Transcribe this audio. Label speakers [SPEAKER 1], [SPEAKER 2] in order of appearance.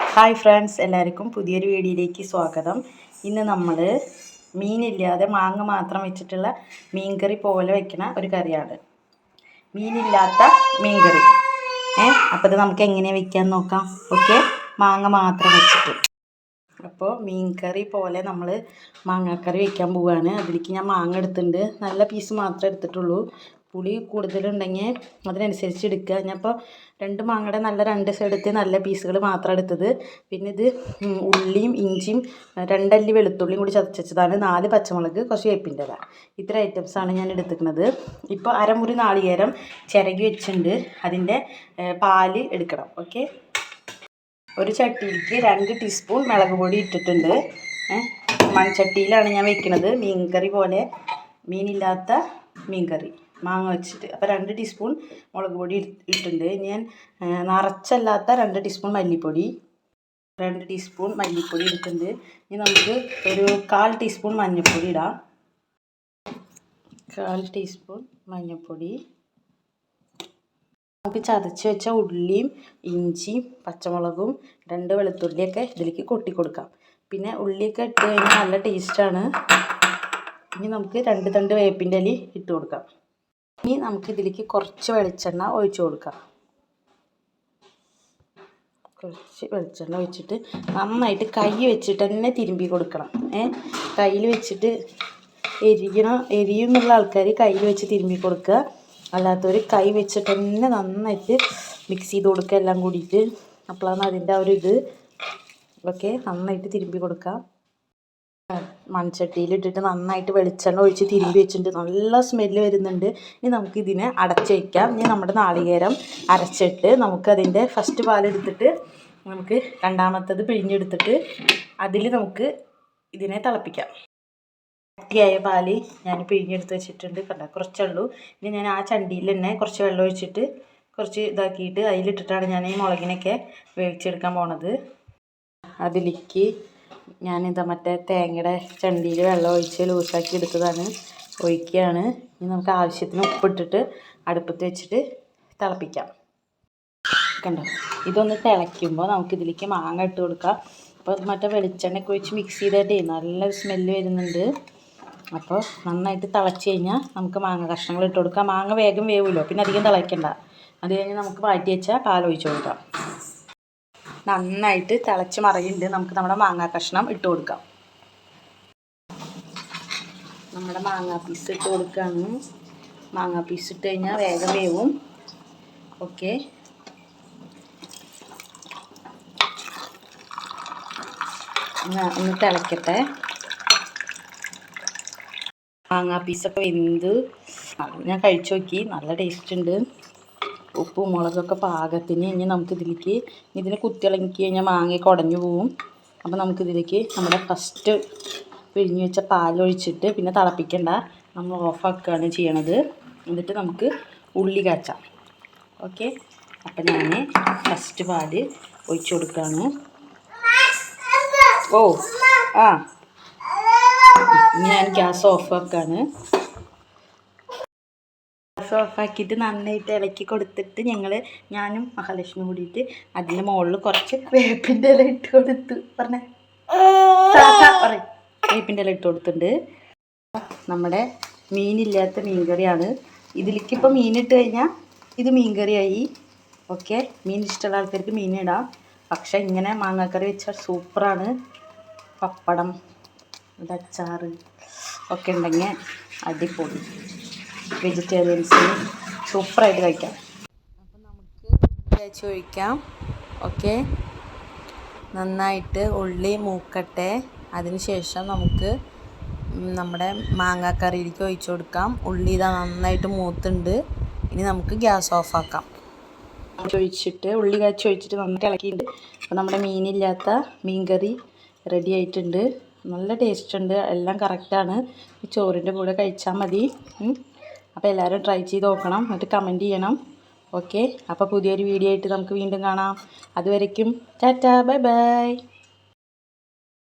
[SPEAKER 1] Hi friends എല്ലാവർക്കും പുതിയൊരു വീഡിയോയിലേക്ക് സ്വാഗതം. ഇന്ന് നമ്മൾ മീനില്ലാതെ മാങ്ങ മാത്രം വെച്ചിട്ടുള്ള മീൻകറി പോലെ വെക്കുന്ന ഒരു കറിയാണ്. മീനില്ലാത്ത മീൻകറി. ഏ അപ്പോൾ ഇത് നമുക്ക് എങ്ങനെ വെക്കാൻ നോക്കാം. ഓക്കെ മാങ്ങ മാത്രം വെച്ചിട്ട്. അപ്പോൾ മീൻകറി പോലെ നമ്മൾ മാങ്ങാക്കറി വെക്കാൻ പോവുകയാണ് അതിലേക്ക് ഞാൻ മാങ്ങ എടുത്തിട്ടുണ്ട്. നല്ല പീസ് മാത്രമേ എടുത്തിട്ടുള്ളൂ. പുളി കൂടുതലുണ്ടെങ്കിൽ അതിനനുസരിച്ച് എടുക്കുക. ഞാനിപ്പോൾ രണ്ട് മാങ്ങയുടെ നല്ല രണ്ട് സൈഡത്തെ നല്ല പീസുകൾ മാത്രം എടുത്തത്. പിന്നെ ഇത് ഉള്ളിയും ഇഞ്ചിയും രണ്ടല്ലി വെളുത്തുള്ളിയും കൂടി ചതച്ചതാണ് നാല് പച്ചമുളക് കുറച്ച് വേപ്പിന്റെ ഇല. ഇത്ര ഐറ്റംസാണ് ഞാൻ എടുത്തിരിക്കുന്നത്. ഇപ്പോൾ അരമുറി നാളികേരം ചിരകി വെച്ചിട്ടുണ്ട്. അതിന്റെ പാൽ എടുക്കണം. ഓക്കെ? ഒരു ചട്ടിയിലേക്ക് രണ്ട് ടീസ്പൂൺ മുളക് പൊടി ഇട്ടിട്ടുണ്ട്. മൺചട്ടിയിലാണ് ഞാൻ വെക്കുന്നത് മീൻ കറി പോലെ മീനില്ലാത്ത മീൻകറി. മാങ്ങ വെച്ചിട്ട്. അപ്പോൾ രണ്ട് ടീസ്പൂൺ മുളക് പൊടി ഇട്ടിട്ടുണ്ട്. ഞാൻ നിറച്ചല്ലാത്ത രണ്ട് ടീസ്പൂൺ മല്ലിപ്പൊടി രണ്ട് ടീസ്പൂൺ മല്ലിപ്പൊടി ഇട്ടിട്ടുണ്ട്. ഇനി നമുക്ക് ഒരു കാൽ ടീസ്പൂൺ മഞ്ഞൾപ്പൊടി ഇടാം. കാൽ ടീസ്പൂൺ മഞ്ഞൾപ്പൊടി നമുക്ക് ചതച്ച് വെച്ച ഉള്ളിയും ഇഞ്ചിയും പച്ചമുളകും രണ്ട് വെളുത്തുള്ളിയൊക്കെ ഇതിലേക്ക് കൊട്ടി കൊടുക്കാം. പിന്നെ ഉള്ളിയൊക്കെ ഇട്ട് കഴിഞ്ഞാൽ നല്ല ടേസ്റ്റാണ് ഇനി നമുക്ക് രണ്ട് തണ്ട് വേപ്പിന്റെ ഇല ഇട്ട് കൊടുക്കാം. ഇനി നമുക്ക് ഇതിലേക്ക് കുറച്ച് വെളിച്ചെണ്ണ ഒഴിച്ചു കൊടുക്കാം. കുറച്ച് വെളിച്ചെണ്ണ ഒഴിച്ചിട്ട് നന്നായിട്ട് കൈ വെച്ചിട്ട് തന്നെ തിരുമ്പി കൊടുക്കണം. ഏ? കയ്യിൽ വെച്ചിട്ട് എരിയണം എരിയുന്നുള്ള ആൾക്കാർ കയ്യിൽ വെച്ച് തിരുമ്പി കൊടുക്കുക. അല്ലാത്തവർ കൈ വെച്ചിട്ട് തന്നെ നന്നായിട്ട് മിക്സ് ചെയ്ത് കൊടുക്കുക എല്ലാം കൂടിയിട്ട്. അപ്പോഴാണ് അതിന്റെ ആ ഒരു ഇത്. ഓക്കെ? നന്നായിട്ട് തിരുമ്പി കൊടുക്കുക. മൺചട്ടിയിലിട്ടിട്ട് നന്നായിട്ട് വെളിച്ചെണ്ണ ഒഴിച്ച് തിരുമ്പി വെച്ചിട്ടുണ്ട്. നല്ല സ്മെല്ല് വരുന്നുണ്ട്. ഇനി നമുക്ക് ഇതിനെ അടച്ച് വയ്ക്കാം ഇനി നമ്മുടെ നാളികേരം അരച്ചിട്ട് നമുക്കതിന്റെ ഫസ്റ്റ് പാലെടുത്തിട്ട് നമുക്ക് രണ്ടാമത്തത് പിഴിഞ്ഞെടുത്തിട്ട് അതിൽ നമുക്ക് ഇതിനെ തിളപ്പിക്കാം. കട്ടിയായ പാൽ ഞാൻ പിഴിഞ്ഞെടുത്ത് വെച്ചിട്ടുണ്ട്. കണ്ട? കുറച്ചുള്ളൂ ഇനി ഞാൻ ആ ചണ്ടിയിൽ തന്നെ കുറച്ച് വെള്ളം ഒഴിച്ചിട്ട് കുറച്ച് ഇതാക്കിയിട്ട് അതിലിട്ടിട്ടാണ് ഞാൻ ഈ മുളകിനൊക്കെ വേവിച്ചെടുക്കാൻ പോണത്. അതിലേക്ക് ഞാനിതാ മറ്റേ തേങ്ങയുടെ ചണ്ടിയിൽ വെള്ളം ഒഴിച്ച് ലൂസാക്കി എടുത്തതാണ്. ഒഴിക്കുകയാണ്. ഇനി നമുക്ക് ആവശ്യത്തിന് ഉപ്പിട്ടിട്ട് അടുപ്പത്ത് വെച്ചിട്ട് തിളപ്പിക്കാം. കണ്ടോ? ഇതൊന്ന് തിളയ്ക്കുമ്പോൾ നമുക്ക് ഇതിലേക്ക് മാങ്ങ ഇട്ട് കൊടുക്കാം. അപ്പോൾ മറ്റേ വെളിച്ചെണ്ണയൊക്കെ ഒഴിച്ച് മിക്സ് ചെയ്തിട്ടേ നല്ല സ്മെല്ല് വരുന്നുണ്ട്. അപ്പോൾ നന്നായിട്ട് തിളച്ച് കഴിഞ്ഞാൽ നമുക്ക് മാങ്ങ കഷ്ണങ്ങൾ ഇട്ട് കൊടുക്കാം. മാങ്ങ വേഗം വേവുമല്ലോ പിന്നെ അധികം തിളയ്ക്കണ്ട. അത് കഴിഞ്ഞ് നമുക്ക് മാറ്റി വെച്ചാൽ പാലൊഴിച്ച് കൊടുക്കാം. നന്നായിട്ട് തിളച്ച് മറിയുന്നുണ്ട്. നമുക്ക് നമ്മുടെ മാങ്ങാ കഷ്ണം ഇട്ട് കൊടുക്കാം. നമ്മുടെ മാങ്ങാ പീസ് ഇട്ട് കൊടുക്കാണ്. മാങ്ങാ പീസ് ഇട്ട് കഴിഞ്ഞാൽ വേഗം വേവും. ഓക്കെ ഒന്ന് തിളക്കട്ടെ. മാങ്ങാ പീസൊക്കെ വെന്ത് ഞാൻ കഴിച്ചു നോക്കി. നല്ല ടേസ്റ്റ് ഉണ്ട്. ഉപ്പും മുളകൊക്കെ പാകത്തിന് ഇനി നമുക്ക് ഇതിലേക്ക് ഇതിന് കുത്തിളങ്ങി കഴിഞ്ഞാൽ മാങ്ങയൊക്കെ ഉടഞ്ഞു പോവും. അപ്പോൾ നമുക്കിതിലേക്ക് നമ്മുടെ ഫസ്റ്റ് പിഴിഞ്ഞ് വെച്ച പാലൊഴിച്ചിട്ട് പിന്നെ തിളപ്പിക്കണ്ട. നമ്മൾ ഓഫാക്കുകയാണ് ചെയ്യണത്. എന്നിട്ട് നമുക്ക് ഉള്ളി കാച്ചാം. ഓക്കെ അപ്പം ഞാൻ ഫസ്റ്റ് പാൽ ഒഴിച്ചു കൊടുക്കുകയാണ്. ഓ ആ. ഞാൻ ഗ്യാസ് ഓഫ് ഗ്യാസ് ഓഫാക്കിയിട്ട് നന്നായിട്ട് ഇളക്കി കൊടുത്തിട്ട് ഞങ്ങൾ ഞാനും മഹാലക്ഷ്മി കൂടിയിട്ട് അതിന്റെ മുകളിൽ കുറച്ച് വേപ്പിന്റെ ഇല ഇട്ട് കൊടുത്തു. പറഞ്ഞേ. വേപ്പിന്റെ ഇല ഇട്ട് കൊടുത്തിട്ടുണ്ട്. നമ്മുടെ മീനില്ലാത്ത മീൻകറിയാണ്. ഇതിലേക്ക് ഇപ്പോൾ മീനിട്ട് കഴിഞ്ഞാൽ ഇത് മീൻകറിയായി. ഓക്കെ. മീൻ ഇഷ്ടമുള്ള ആൾക്കാർക്ക് മീൻ ഇടാം. പക്ഷേ ഇങ്ങനെ മാങ്ങാക്കറി വെച്ചാൽ സൂപ്പറാണ്. പപ്പടം അച്ചാറ് ഒക്കെ ഉണ്ടെങ്കിൽ അടിപൊളി. വെജിറ്റേറിയൻസിന് സൂപ്പറായിട്ട് കഴിക്കാം. അപ്പം നമുക്ക് തേച്ച് ഒഴിക്കാം. ഓക്കെ. നന്നായിട്ട് ഉള്ളി മൂക്കട്ടെ. അതിനുശേഷം നമുക്ക് നമ്മുടെ മാങ്ങാക്കറിയിലേക്ക് ഒഴിച്ചു കൊടുക്കാം. ഉള്ളി ഇതാ നന്നായിട്ട് മൂത്തുണ്ട്. ഇനി നമുക്ക് ഗ്യാസ് ഓഫാക്കാം. ഒഴിച്ചിട്ട് ഉള്ളി കാച്ചി ഒഴിച്ചിട്ട് നന്നായിട്ട് ഇളക്കിയിട്ടുണ്ട്. അപ്പോൾ നമ്മുടെ മീനില്ലാത്ത മീൻകറി റെഡി ആയിട്ടുണ്ട്. നല്ല ടേസ്റ്റ് ഉണ്ട്. എല്ലാം കറക്റ്റാണ്. ചോറിന്റെ കൂടെ കഴിച്ചാൽ മതി. അപ്പോൾ എല്ലാവരും ട്രൈ ചെയ്ത് നോക്കണം. എന്നിട്ട് കമന്റ് ചെയ്യണം. ഓക്കെ അപ്പോൾ പുതിയൊരു വീഡിയോ ആയിട്ട് നമുക്ക് വീണ്ടും കാണാം. അതുവരയ്ക്കും ടാറ്റാ ബൈ ബൈ